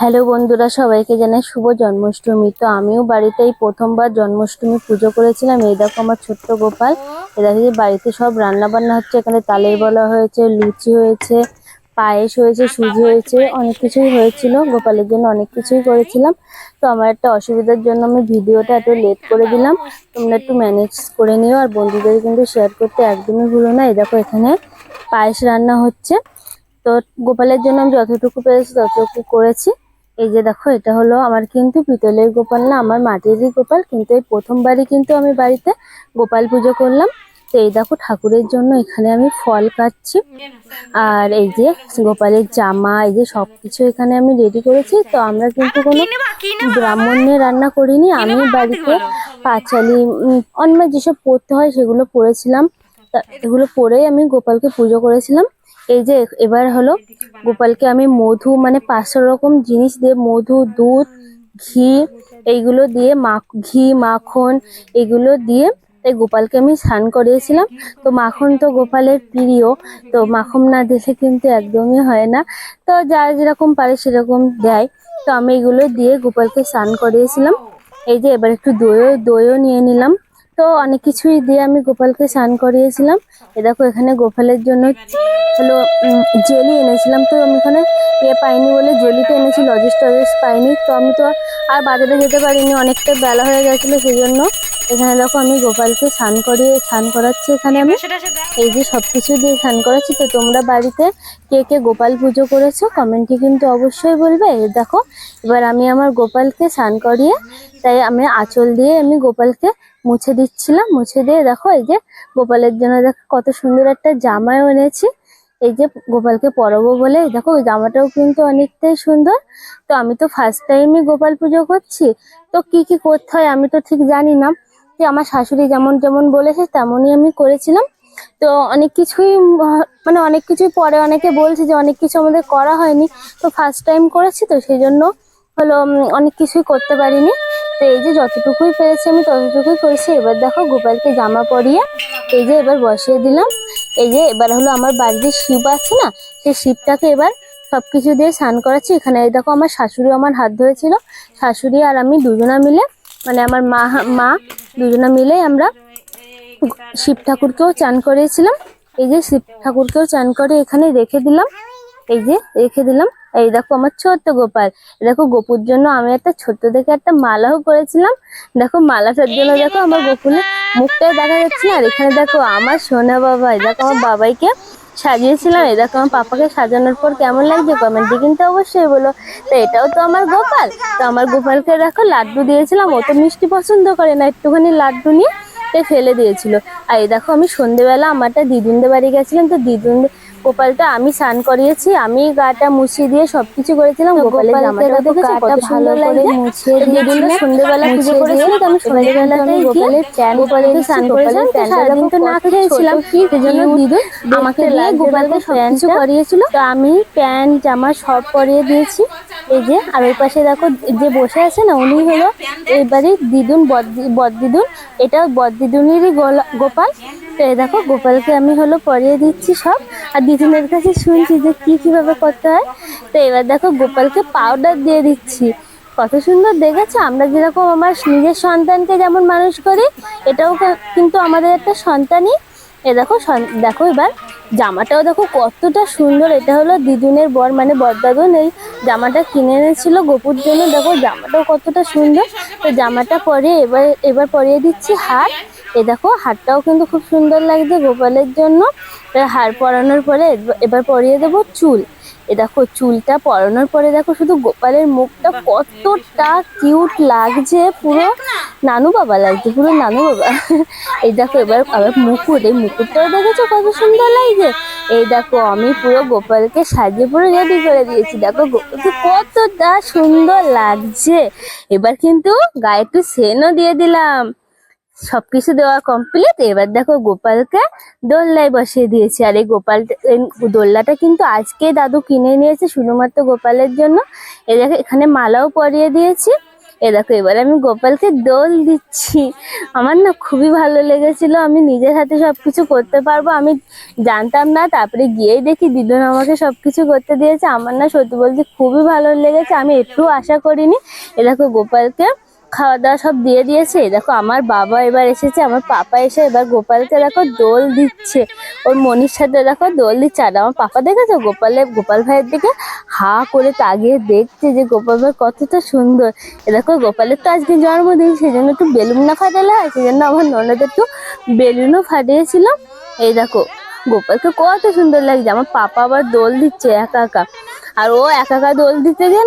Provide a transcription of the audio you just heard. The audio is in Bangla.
হ্যালো বন্ধুরা, সবাইকে জানাই শুভ জন্মাষ্টমী। তো আমিও বাড়িতে এই প্রথমবার জন্মাষ্টমী পুজো করেছিলাম। এই দেখো আমার ছোট্ট গোপাল। এ যে বাড়িতে সব রান্না বান্না হচ্ছে। এখানে তালের বলা হয়েছে, লুচি হয়েছে, পায়েস হয়েছে, সুজি হয়েছে, অনেক কিছুই হয়েছিল। গোপালের জন্য অনেক কিছুই করেছিলাম। তো আমার একটা অসুবিধার জন্য আমি ভিডিওটা এত লেট করে দিলাম। তোমরা একটু ম্যানেজ করে নিও আর বন্ধুদের কিন্তু শেয়ার করতে একদমই ভুলো না। এই দেখো এখানে পায়েস রান্না হচ্ছে। তো গোপালের জন্য আমি যতটুকু পেরেছি ততটুকু করেছি। এই যে দেখো এটা হলো আমার কিন্তু পিতলের গোপাল না আমার মাটিরই গোপাল। কিন্তু এই প্রথমবারই কিন্তু আমি বাড়িতে গোপাল পুজো করলাম। তো এই দেখো ঠাকুরের জন্য এখানে আমি ফল কাটছি। আর এই যে গোপালের জামা এই যে সবকিছু এখানে আমি রেডি করেছি। তো আমরা কিন্তু কোনো ব্রাহ্মণে রান্না করিনি। আমি বাড়িতে পাঁচালি অন্য যেসব পড়তে হয় সেগুলো পড়েছিলাম। এগুলো পরেই আমি গোপালকে পুজো করেছিলাম। এই যে এবার হলো গোপালকে আমি মধু মানে পাঁচশো রকম জিনিস দিয়ে মধু, দুধ, ঘি এইগুলো দিয়ে মাখ, ঘি, মাখন এগুলো দিয়ে এই গোপালকে আমি স্নান করিয়েছিলাম। তো মাখন তো গোপালের প্রিয়, তো মাখন না দিলে কিন্তু একদমই হয় না। তো যারা যেরকম পারে সেরকম দেয়। তো আমি এগুলো দিয়ে গোপালকে স্নান করিয়েছিলাম। এই যে এবার একটু দইও দইও নিয়ে নিলাম। তো অনেক কিছুই দিয়ে আমি গোপালকে স্নান করিয়েছিলাম। এ দেখো, এখানে গোপালের জন্য হলো জেলি এনেছিলাম। তো আমি এখানে এ পাইনি বলে জেলিটা এনেছি, লজেস্ট টজেস্ট পাইনি। তো আমি তো আর বাজারে যেতে পারিনি, অনেকটা বেলা হয়ে গেছিল সেই জন্য এখানে দেখো আমি গোপালকে স্নান করিয়ে স্নান করাচ্ছি এখানে আমি। এই যে সবকিছু দিয়ে স্নান করাচ্ছি তো তোমরা বাড়িতে কে কে গোপাল পুজো করেছ কমেন্টে কিন্তু অবশ্যই বলবে। দেখো এবার আমি আমার গোপালকে স্নান করিয়ে তাই আমি আঁচল দিয়ে আমি গোপালকে মুছে দিচ্ছিলাম। মুছে দিয়ে দেখো এই যে গোপালের জন্য দেখো কত সুন্দর একটা জামাও এনেছি। এই যে গোপালকে পরাবো বলে দেখো ওই জামাটাও কিন্তু অনেকটাই সুন্দর। তো আমি তো ফার্স্ট টাইমই গোপাল পুজো করছি। তো কি কি করতে হয় আমি তো ঠিক জানি না। যে আমার শাশুড়ি যেমন যেমন বলেছে, তেমনই আমি করেছিলাম। তো অনেক কিছুই মানে অনেক কিছুই পরে অনেকে বলছে যে অনেক কিছু আমাদের করা হয়নি। তো ফার্স্ট টাইম করেছি তো সেই জন্য হলো অনেক কিছুই করতে পারিনি। তো এই যে যতটুকুই পেরেছি আমি ততটুকুই করেছি। এবার দেখো গোপালকে জামা পরিয়ে এই যে এবার বসিয়ে দিলাম। এই যে এবার হলো আমার বাড়ির শিব আছে না, সেই শিবটাকে এবার সব কিছু দিয়ে স্নান করাচ্ছি। এখানে দেখো আমার শাশুড়ি আমার হাত ধরেছিল। শাশুড়ি আর আমি দুজনা মিলে মানে আমার মা মা দুজনে মিলে আমরা শিব ঠাকুরকেও চান করিয়েছিলাম এই যে শিব ঠাকুরকেও চান করে এখানে রেখে দিলাম। এই যে রেখে দিলাম। এই দেখো আমার ছোট্ট গোপাল। দেখো গোপুর জন্য আমি একটা ছোট্ট দেখে একটা মালাও করেছিলাম। দেখো মালাটার জন্য দেখো আমার গোপুলের মুখটাই দেখা যাচ্ছে না। আর এখানে দেখো আমার সোনা বাবাই দেখো আমার বাবাইকে সাজিয়েছিলাম, এই দেখো আমার পাপাকে সাজানোর পর কেমন লাগছে? কমেন্টে কিন্তু অবশ্যই বলো। তো এটাও তো আমার গোপাল। তো আমার গোপালকে দেখো লাড্ডু দিয়েছিলাম, ও তো মিষ্টি পছন্দ করে না, একটুখানি লাড্ডু নিয়ে ফেলে দিয়েছিল। আর এই দেখো আমি সন্ধেবেলা আমারটা দিদুনদের বাড়ি গেছিলাম, তো দিদুন গোপালটা আমি স্নান করিয়েছি আমি গাটা মুছিয়ে দিয়ে সবকিছু করেছিলাম। গোপালের জামাটা দেখেছ কত সুন্দর লাগে মুছিয়ে দিয়ে দিন সন্ধ্যেবেলা পুজো করেছিল তো আমি সন্ধ্যেবেলাতে গোপালের প্যান গোপালকে স্নান করেছিলাম তো সারাদিন তো না খেয়েছিলাম সেজন্য দিদুন আমাকে দিয়ে গোপালকে সবকিছু করিয়েছিল। তো আমি প্যান্ট জামা সব করিয়ে দিয়েছি। এই যে, আর ওই পাশে দেখো যে বসে আছে না, উনি হলো এইবারে দিদুন, বদ- বদ্দিদুন। এটা বদ্দিদুনেরই গোলা- গোপাল। তো এই দেখো, গোপালকে আমি হলো পরিয়ে দিচ্ছি সব। আর দিদুনের কাছে শুনছি যে কী, কীভাবে করতে হয়। তো এবার দেখো, গোপালকে পাউডার দিয়ে দিচ্ছি। কত সুন্দর দেখেছ? আমরা যেরকম আমার নিজের সন্তানকে যেমন মানুষ করি, এটাও কিন্তু আমাদের একটা সন্তানই এ দেখো দেখো এবার জামাটাও দেখো কতটা সুন্দর। এটা হলো দিদুনের বর মানে বরদাদুন। এই জামাটা কিনে এনেছিল গোপুর জন্য। দেখো, জামাটাও কতটা সুন্দর। তো জামাটা পরে এবার এবার পরিয়ে দিচ্ছি হার। এ দেখো, হারটাও কিন্তু খুব সুন্দর লাগছে গোপালের জন্য। হার পরানোর পরে এব- এবার পরিয়ে দেবো চুল। এ দেখো, চুলটা পরানোর পরে দেখো শুধু গোপালের মুখটা কতটা কিউট লাগছে, পুরো নানু বাবা লাগছে, পুরো নানু বাবা। এই দেখো, এবার আবার মুকুট, এই মুকুটটাও দেখেছ কত সুন্দর লাগছে? এই দেখো, আমি পুরো গোপালকে সাজিয়ে পুরো রেডি করে দিয়েছি। দেখো, গোপালকে কতটা সুন্দর লাগছে। এবার কিন্তু গায়ে একটু সেনও দিয়ে দিলাম। সবকিছু দেওয়া কমপ্লিট এবার দেখো, গোপালকে দোলনায় বসিয়ে দিয়েছি। আর এই গোপাল, এই দোলনাটা কিন্তু আজকে দাদু কিনে নিয়েছে শুধুমাত্র গোপালের জন্য। এই দেখো, এখানে মালাও পরিয়ে দিয়েছি। এ দেখো, এবার আমি গোপালকে দোল দিচ্ছি। আমার না খুবই ভালো লেগেছিল, আমি নিজের হাতে সব কিছু করতে পারব, আমি জানতাম না, তারপরে গিয়েই দেখি দিদুন আমাকে সব কিছু করতে দিয়েছে। আমার না সত্যি বলছি খুবই ভালো লেগেছে, আমি একটু আশা করিনি। এ দেখো, গোপালকে খাওয়া দাওয়া সব দিয়ে দিয়েছে। দেখো, আমার বাবা এবার এসেছে, আমার পাপা এসে এবার গোপালকে দেখো দোল দিচ্ছে। ওর মনির সাথে দেখো দোল দিচ্ছে। আর আমার পাপা দেখেছ? গোপালের, গোপাল ভাইয়ের দিকে হা করে তাকিয়ে দেখছে যে গোপাল ভাই কতটা সুন্দর। এ দেখো, গোপালের তো আজকে জন্মদিন সেই জন্য একটু বেলুন না ফাটালে হয় সেই জন্য আমার ননদ একটু বেলুনও ফাটিয়েছিল। এই দেখো, গোপালকে কত সুন্দর লাগছে। আমার পাপা আবার দোল দিচ্ছে একা একা। আর ও একা একা দোল দিতে গেলে